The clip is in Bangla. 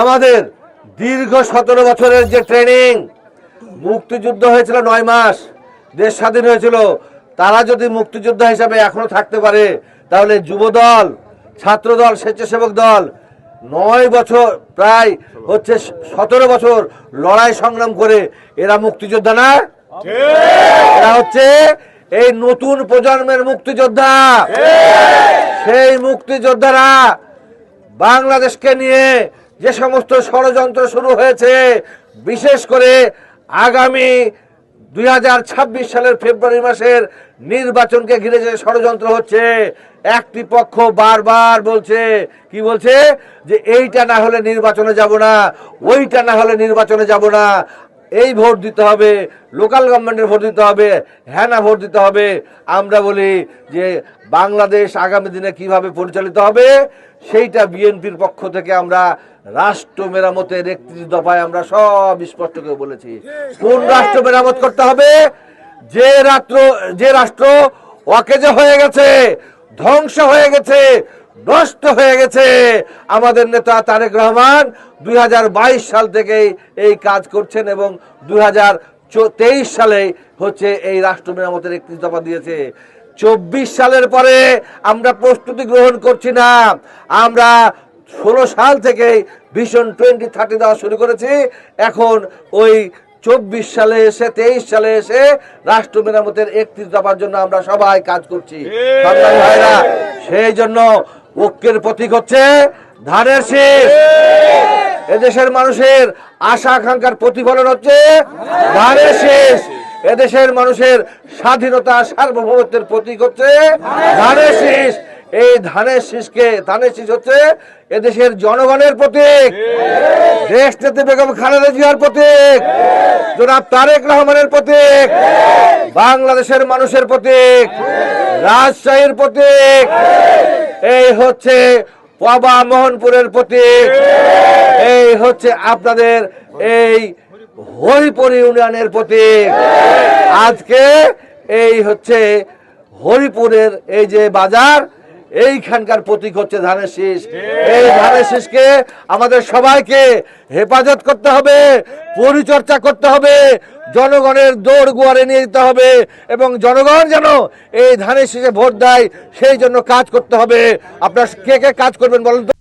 আমাদের দীর্ঘ সতেরো বছরের যে ট্রেনিং মুক্তিযুদ্ধ হয়েছিল নয় মাস দেশ স্বাধীন হয়েছিল। তারা যদি মুক্তিযোদ্ধা হিসাবে এখনও থাকতে পারে তাহলে যুবদল ছাত্রদল স্বেচ্ছাসেবক দল নয় বছর প্রায় হচ্ছে সতেরো বছর লড়াই সংগ্রাম করে এরা মুক্তিযোদ্ধা না? এরা হচ্ছে এই নতুন প্রজন্মের মুক্তিযোদ্ধা। সেই মুক্তিযোদ্ধারা বাংলাদেশকে নিয়ে যে সমস্ত ষড়যন্ত্র শুরু হয়েছে, বিশেষ করে আগামী দু হাজার ছাব্বিশ সালের ফেব্রুয়ারি মাসের নির্বাচনকে ঘিরে যে ষড়যন্ত্র হচ্ছে, একটি পক্ষ বারবার বলছে, কি বলছে? যে এইটা না হলে নির্বাচনে যাব না, ওইটা না হলে নির্বাচনে যাব না, এই ভোট দিতে হবে, লোকাল গভর্নমেন্টের ভোট দিতে হবে হ্যাঁ না ভোট দিতে হবে। আমরা বলি যে বাংলাদেশ আগামী দিনে কীভাবে পরিচালিত হবে, সেইটা বিএনপির পক্ষ থেকে আমরা রাষ্ট্র মেরামতের একত্রিশ দফায় আমরা সব স্পষ্ট করে বলেছি। কোন রাষ্ট্র মেরামত করতে হবে? যে রাষ্ট্র যে রাষ্ট্র অকেজে হয়ে গেছে, ধ্বংস হয়ে গেছে, নষ্ট হয়ে গেছে। আমাদের নেতা তারেক রহমান দুই হাজার বাইশ সাল থেকেই এই কাজ করছেন এবং দুই তেইশ সালে হচ্ছে এই রাষ্ট্র মেরামতের একত্রিশ দফা দিয়েছে। চব্বিশ সালের পরে আমরা প্রস্তুতি গ্রহণ করছি না। আমরা ষোলো সাল থেকেই ভীষণ টোয়েন্টি থার্টি দেওয়া শুরু করেছি। এখন ওই চব্বিশ সালে এসে, তেইশ সালে এসে রাষ্ট্র মেরামতের একত্রিশ দফার জন্য আমরা সবাই কাজ করছি। ভাইরা, সেই জন্য ঐক্যের প্রতীক হচ্ছে ধানের শীষ। এদেশের মানুষের আশা আকাঙ্ক্ষার প্রতিফলন হচ্ছে ধানের শীষ। এদেশের মানুষের স্বাধীনতা সার্বভৌমত্বের প্রতীক হচ্ছে ধানের শীষ। এই ধানের শীষকে ধানের শীষ হচ্ছে এদেশের জনগণের প্রতীক। দেশ নেত্রী বেগম খালেদা জিয়ার প্রতীক। জনাব তারেক রহমানের প্রতীক। বাংলাদেশের মানুষের প্রতীক। রাজশাহীর প্রতীক। এই হচ্ছে পবা মোহনপুরের প্রতীক। এই হচ্ছে আপনাদের এই হরিপুর ইউনিয়নের প্রতীক। আজকে এই হচ্ছে হরিপুরের এই যে বাজার এইখানকার প্রতীক হচ্ছে ধানের শীষ। এই ধানের শীষকে আমাদের সবাইকে হেফাজত করতে হবে পরিচর্যা করতে হবে জনগণের দৌড় গোয়ারে নিয়ে যেতে হবে এবং জনগণ যেন এই ধানের শীষে ভোট দেয় সেই জন্য কাজ করতে হবে। আপনার কে কে কাজ করবেন বলুন তো?